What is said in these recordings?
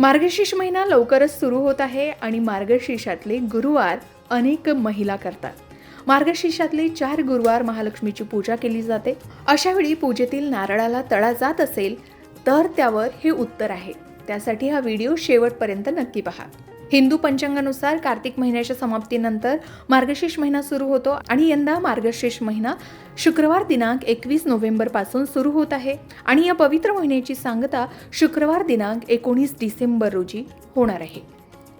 मार्गशीर्ष महिना लवकरच सुरू होत आहे आणि मार्गशीर्षातले गुरुवार अनेक महिला करतात. मार्गशीर्षातले चार गुरुवार महालक्ष्मीची पूजा केली जाते. अशा वेळी पूजेतील नारळाला तळा जात असेल तर त्यावर हे उत्तर आहे. त्यासाठी हा व्हिडिओ शेवटपर्यंत नक्की पहा. हिंदू पंचांगानुसार कार्तिक महिन्याच्या समाप्तीनंतर मार्गशीर्ष महिना सुरू होतो आणि यंदा मार्गशीर्ष महिना शुक्रवार दिनांक एकवीस नोव्हेंबरपासून सुरू होत आहे. आणि या पवित्र महिन्याची सांगता शुक्रवार दिनांक एकोणीस डिसेंबर रोजी होणार आहे.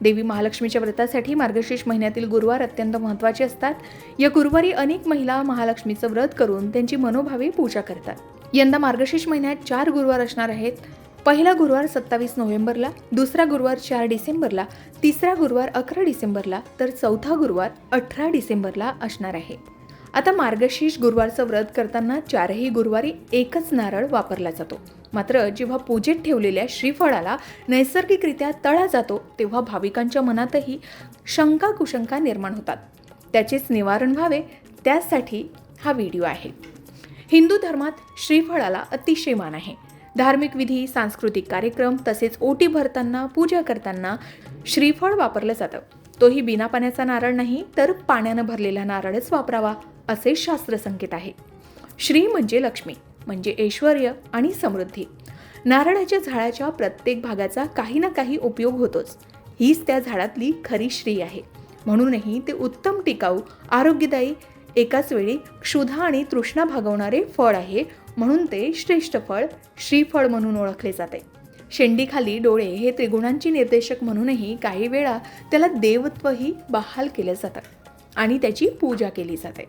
देवी महालक्ष्मीच्या व्रतासाठी मार्गशीर्ष महिन्यातील गुरुवार अत्यंत महत्त्वाचे असतात. या गुरुवारी अनेक महिला महालक्ष्मीचं व्रत करून त्यांची मनोभावे पूजा करतात. यंदा मार्गशीर्ष महिन्यात चार गुरुवार असणार आहेत. पहिला गुरुवार सत्तावीस नोव्हेंबरला दुसरा गुरुवार चार डिसेंबरला तिसरा गुरुवार अकरा डिसेंबरला तर चौथा गुरुवार अठरा डिसेंबरला असणार आहे. आता मार्गशीर्ष गुरुवारचं व्रत करताना चारही गुरुवारी एकच नारळ वापरला जातो. मात्र जेव्हा पूजेत ठेवलेल्या श्रीफळाला नैसर्गिकरित्या तळा जातो तेव्हा भाविकांच्या मनातही शंका कुशंका निर्माण होतात. त्याचेच निवारण व्हावे त्यासाठी हा व्हिडिओ आहे. हिंदू धर्मात श्रीफळाला अतिशय मान आहे. धार्मिक विधी सांस्कृतिक कार्यक्रम तसेच ओटी भरताना पूजा करताना श्रीफळ वापरलं जातं. तोही बिना पाण्याचा नारळ नाही तर पाण्यानं भरलेला नारळच वापरावा असे शास्त्रसंकेत आहे. श्री म्हणजे लक्ष्मी म्हणजे ऐश्वर आणि समृद्धी. नारळाच्या झाडाच्या प्रत्येक भागाचा काही ना काही उपयोग होतोच. हीच त्या झाडातली खरी श्री आहे. म्हणूनही ते उत्तम टिकाऊ आरोग्यदायी एकाच वेळी क्षुधा आणि तृष्णा भागवणारे फळ आहे म्हणून ते श्रेष्ठ फळ श्रीफळ म्हणून ओळखले जाते. शेंडीखाली डोळे हे त्रिगुणांची निर्देशक म्हणूनही काही वेळा त्याला देवत्वही बहाल केलं जातं आणि त्याची पूजा केली जाते.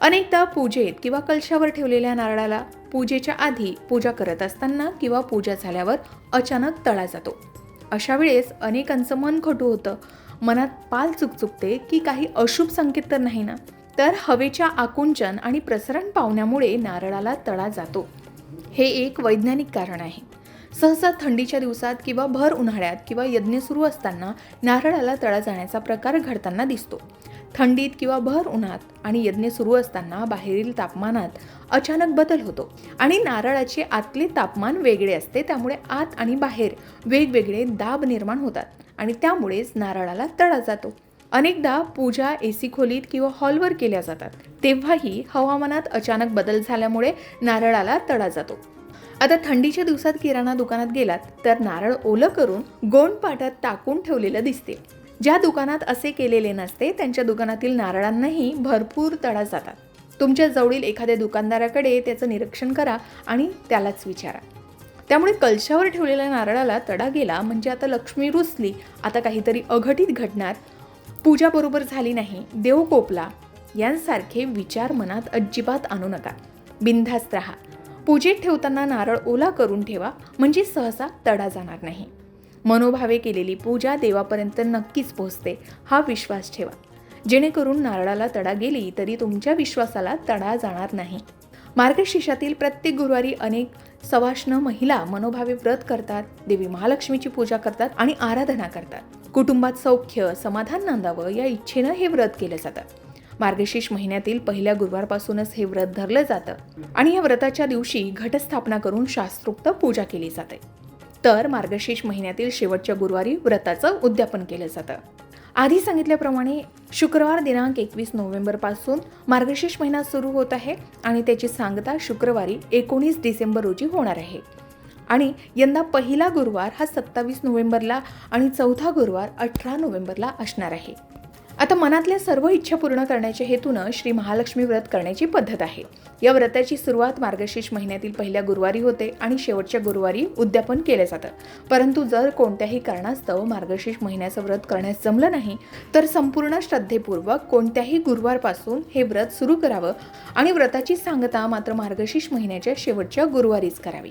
अनेकदा पूजेत किंवा कलशावर ठेवलेल्या नारळाला पूजेच्या आधी पूजा करत असताना किंवा पूजा झाल्यावर अचानक तळा जातो. अशा वेळेस अनेकांचं मन खटू होतं. मनात पाल चुकचुकते की काही अशुभ संकेत तर नाही ना? तर हवेच्या आकुंचन आणि प्रसरण पावण्यामुळे नारळाला तळा जातो. हे एक वैज्ञानिक कारण आहे. सहसा थंडीच्या दिवसात किंवा भर उन्हाळ्यात किंवा यज्ञ सुरू असताना नारळाला तळा जाण्याचा प्रकार घडताना दिसतो. थंडीत किंवा भर उन्हात आणि यज्ञ सुरू असताना बाहेरील तापमानात अचानक बदल होतो आणि नारळाचे आतले तापमान वेगळे असते त्यामुळे आत आणि बाहेर वेगवेगळे दाब निर्माण होतात आणि त्यामुळेच नारळाला तळा जातो. अनेकदा पूजा ए सी खोलीत किंवा हॉलवर केल्या जातात. तेव्हाही हवामानात अचानक बदल झाल्यामुळे नारळाला तडा जातो. आता थंडीच्या दिवसात किराणा दुकानात गेलात तर नारळ ओलं करून गोंड पाटात टाकून ठेवलेलं दिसते. ज्या दुकानात असे केलेले नसते त्यांच्या दुकानातील नारळांनाही भरपूर तडा जातात. तुमच्या जवळील एखाद्या दुकानदाराकडे त्याचं निरीक्षण करा आणि त्यालाच विचारा. त्यामुळे कलशावर ठेवलेल्या नारळाला तडा गेला म्हणजे आता लक्ष्मी रुसली आता काहीतरी अघटित घडणार पूजा बरोबर झाली नाही देव कोपला यांसारखे विचार मनात अजिबात आणू नका. बिनधास्त राहा. पूजेत ठेवताना नारळ ओला करून ठेवा म्हणजे सहसा तडा जाणार नाही. मनोभावे केलेली पूजा देवापर्यंत नक्कीच पोहोचते हा विश्वास ठेवा. जेणेकरून नारळाला तडा गेली तरी तुमच्या विश्वासाला तडा जाणार नाही. मार्गशीर्षातील प्रत्येक गुरुवारी अनेक सवाष्ण महिला मनोभावे व्रत करतात देवी महालक्ष्मीची पूजा करतात आणि आराधना करतात. कुटुंबात सौख्य समाधान नांदावं या इच्छेनं हे व्रत केलं जातं. मार्गशीर्ष महिन्यातील पहिल्या गुरुवारपासूनच हे व्रत धरलं जातं आणि या व्रताच्या दिवशी घटस्थापना करून शास्त्रोक्त पूजा केली जाते. तर मार्गशीर्ष महिन्यातील शेवटच्या गुरुवारी व्रताचं उद्यापन केलं जातं. आधी सांगितल्याप्रमाणे शुक्रवार दिनांक एकवीस नोव्हेंबरपासून मार्गशीर्ष महिना सुरू होत आहे आणि त्याची सांगता शुक्रवारी एकोणीस डिसेंबर रोजी होणार आहे. आणि यंदा पहिला गुरुवार हा सत्तावीस नोव्हेंबरला आणि चौथा गुरुवार अठरा नोव्हेंबरला असणार आहे. आता मनातल्या सर्व इच्छा पूर्ण करण्याच्या हेतूनं श्री महालक्ष्मी व्रत करण्याची पद्धत आहे. या व्रताची सुरुवात मार्गशीर्ष महिन्यातील पहिल्या गुरुवारी होते आणि शेवटच्या गुरुवारी उद्यापन केलं जातं. परंतु जर कोणत्याही कारणास्तव मार्गशीर्ष महिन्याचं व्रत करण्यास जमलं नाही तर संपूर्ण श्रद्धेपूर्वक कोणत्याही गुरुवारपासून हे व्रत सुरू करावं आणि व्रताची सांगता मात्र मार्गशीर्ष महिन्याच्या शेवटच्या गुरुवारीच करावी.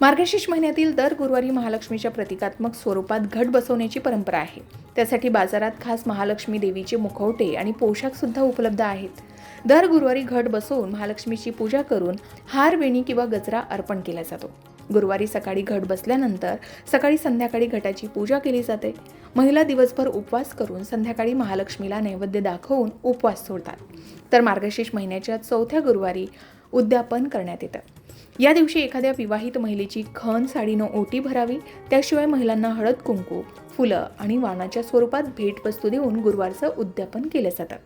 मार्गशीर्ष महिन्यातील दर गुरुवारी महालक्ष्मीच्या प्रतिकात्मक स्वरूपात घट बसवण्याची परंपरा आहे. त्यासाठी बाजारात खास महालक्ष्मी देवीचे मुखवटे आणि पोशाखसुद्धा उपलब्ध आहेत. दर गुरुवारी घट बसवून महालक्ष्मीची पूजा करून हार वेणी किंवा गजरा अर्पण केला जातो. गुरुवारी सकाळी घट बसल्यानंतर सकाळी संध्याकाळी घटाची पूजा केली जाते. महिला दिवसभर उपवास करून संध्याकाळी महालक्ष्मीला नैवेद्य दाखवून उपवास सोडतात. तर मार्गशीर्ष महिन्याच्या चौथ्या गुरुवारी उद्यापन करण्यात येतं. या दिवशी एखाद्या विवाहित महिलेची खण साडीनं ओटी भरावी त्याशिवाय महिलांना हळद कुंकू फुलं आणि वाणाच्या स्वरूपात भेटवस्तू देऊन गुरुवारचं उद्यापन केलं जातं.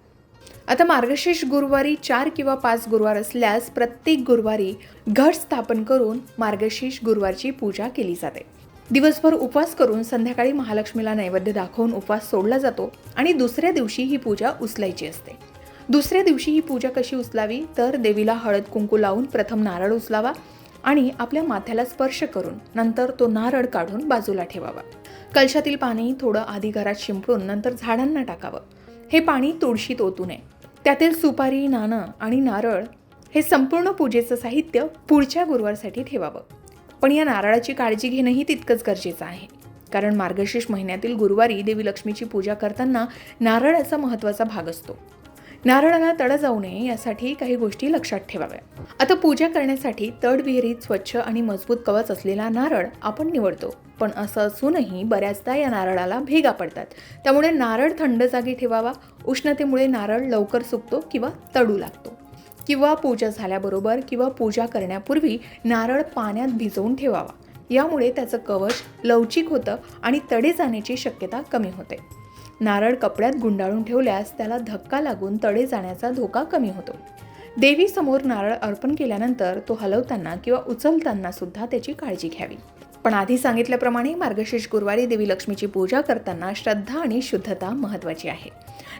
आता मार्गशीर्ष गुरुवारी चार किंवा पाच गुरुवार असल्यास प्रत्येक गुरुवारी घट स्थापन करून मार्गशीर्ष गुरुवारची पूजा केली जाते. दिवसभर उपवास करून संध्याकाळी महालक्ष्मीला नैवेद्य दाखवून उपवास सोडला जातो आणि दुसऱ्या दिवशी ही पूजा उचलायची असते. दुसऱ्या दिवशी ही पूजा कशी उचलावी? तर देवीला हळद कुंकू लावून प्रथम नारळ उचलावा आणि आपल्या माथ्याला स्पर्श करून नंतर तो नारळ काढून बाजूला ठेवावा. कलशातील पाणी थोडं आधी घरात शिंपडून नंतर झाडांना टाकावं. हे पाणी तुळशीत ओतू नये त्यातील सुपारी नाणं आणि नारळ हे संपूर्ण पूजेचं साहित्य पुढच्या गुरुवारसाठी ठेवावं. पण या नारळाची काळजी घेणंही तितकंच गरजेचं आहे. कारण मार्गशीर्ष महिन्यातील गुरुवारी देवी लक्ष्मीची पूजा करताना नारळाचा महत्त्वाचा भाग असतो. नारळाला तड जाऊ नये यासाठी काही गोष्टी लक्षात ठेवाव्या. आता पूजा करण्यासाठी तड विहिरीत स्वच्छ आणि मजबूत कवच असलेला नारळ आपण निवडतो. पण असं असूनही बऱ्याचदा या नारळाला भेगा पडतात. त्यामुळे नारळ थंड जागी ठेवावा उष्णतेमुळे नारळ लवकर सुकतो किंवा तडू लागतो. किंवा पूजा झाल्याबरोबर किंवा पूजा करण्यापूर्वी नारळ पाण्यात भिजवून ठेवावा. यामुळे त्याचं कवच लवचिक होतं आणि तडे जाण्याची शक्यता कमी होते. नारळ कपड्यात गुंडाळून ठेवल्यास त्याला धक्का लागून तडे जाण्याचा धोका कमी होतो. देवीसमोर नारळ अर्पण केल्यानंतर तो हलवताना किंवा उचलताना सुद्धा त्याची काळजी घ्यावी. पण आधी सांगितल्याप्रमाणे मार्गशीर्ष गुरुवारी देवी लक्ष्मीची पूजा करताना श्रद्धा आणि शुद्धता महत्त्वाची आहे.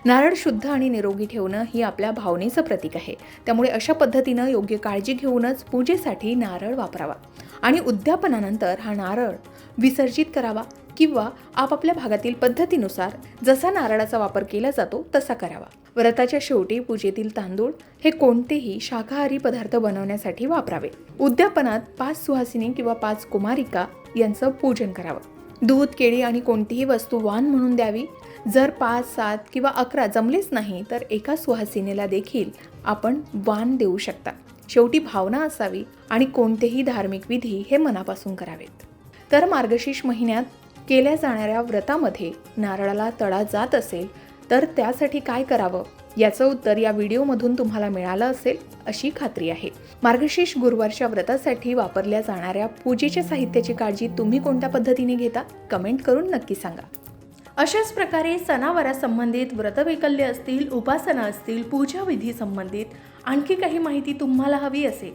नारळ शुद्ध आणि निरोगी ठेवणं ही आपल्या भावनेचं प्रतीक आहे. त्यामुळे अशा पद्धतीनं योग्य काळजी घेऊनच पूजेसाठी नारळ वापरावा. आणि उद्यापनानंतर हा नारळ विसर्जित करावा. किंवा आपापल्या भागातील पद्धतीनुसार जसा नारळाचा वापर केला जातो तसा करावा. व्रताच्या शेवटी पूजेतील तांदूळ हे कोणतेही शाकाहारी पदार्थ बनवण्यासाठी वापरावे. उद्यापनात पाच सुहासिनी किंवा पाच कुमारिका यांचं पूजन करावं. दूध केळी आणि कोणतीही वस्तू वाण म्हणून द्यावी. जर पाच सात किंवा अकरा जमलेच नाही तर एका सुहासिनीला देखील आपण वाण देऊ शकता. शेवटी भावना असावी आणि कोणतेही धार्मिक विधी हे मनापासून करावेत. तर मार्गशीर्ष महिन्यात केल्या जाणाऱ्या व्रतामध्ये नारळाला तळा जात असेल तर त्यासाठी काय करावं? याचं उत्तर या व्हिडिओमधून तुम्हाला मिळालं असेल अशी खात्री आहे. मार्गशीर्ष गुरुवारच्या व्रतासाठी वापरल्या जाणाऱ्या पूजेच्या साहित्याची काळजी तुम्ही कोणत्या पद्धतीने घेता? कमेंट करून नक्की सांगा. अशाच प्रकारे सणावारासंबंधित व्रतवैकल्य असतील उपासना असतील पूजाविधी संबंधित आणखी काही माहिती तुम्हाला हवी असेल